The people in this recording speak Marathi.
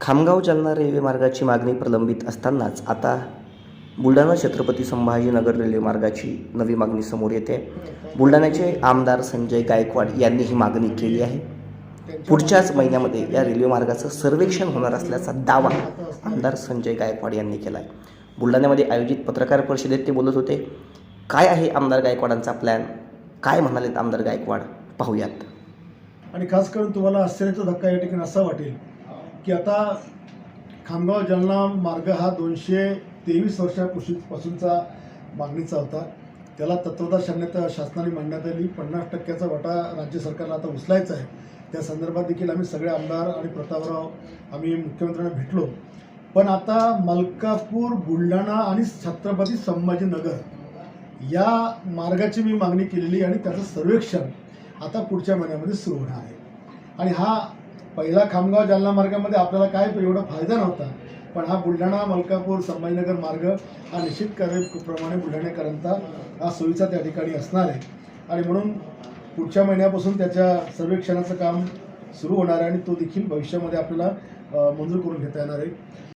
खामगाव जालना रेल्वे मार्गाची मागणी प्रलंबित असतानाच आता बुलढाणा छत्रपती संभाजीनगर रेल्वे मार्गाची नवी मागणी समोर येते. बुलढाण्याचे आमदार संजय गायकवाड यांनी ही मागणी केली आहे. पुढच्याच महिन्यामध्ये या रेल्वे मार्गाचं सर्वेक्षण होणार असल्याचा दावा आमदार संजय गायकवाड यांनी केला आहे बुलढाण्यामध्ये आयोजित पत्रकार परिषदेत ते बोलत होते काय आहे आमदार गायकवाडांचा प्लॅन काय म्हणालेत आमदार गायकवाड? पाहूयात. आणि खास करून तुम्हाला आश्चर्याचा धक्का या ठिकाणी असा वाटेल की आता खामगाव जालना मार्ग हा दोनशे तेवीस वर्षापासूनचा मागणीचा होता. त्याला तत्वता शासनात शासनाने मांडण्यात आली. पन्नास टक्क्याचा वाटा राज्य सरकारला आता उचलायचा आहे. त्या संदर्भात देखील आम्ही सगळे आमदार आणि प्रतापराव आम्ही मुख्यमंत्र्यांना भेटलो. पण आता मलकापूर बुलढाणा आणि छत्रपती संभाजीनगर या मार्गाची मी मागणी केलेली आणि त्याचं सर्वेक्षण आता पुढच्या महिन्यामध्ये सुरू होणार आहे. आणि हा पहिला खामगाव जालना मार्गामध्ये आपल्याला काय एवढा फायदा नव्हता पण हा बुलढाणा मलकापूर संभाजीनगर मार्ग हा निश्चित प्रमाणे बुलढाण्याकरता हा सोयीचा त्या ठिकाणी असणार आहे. आणि म्हणून पुढच्या महिन्यापासून त्याच्या सर्वेक्षणाचं काम सुरू होणार आहे आणि तो देखील भविष्यामध्ये आपल्याला मंजूर करून घेता येणार आहे.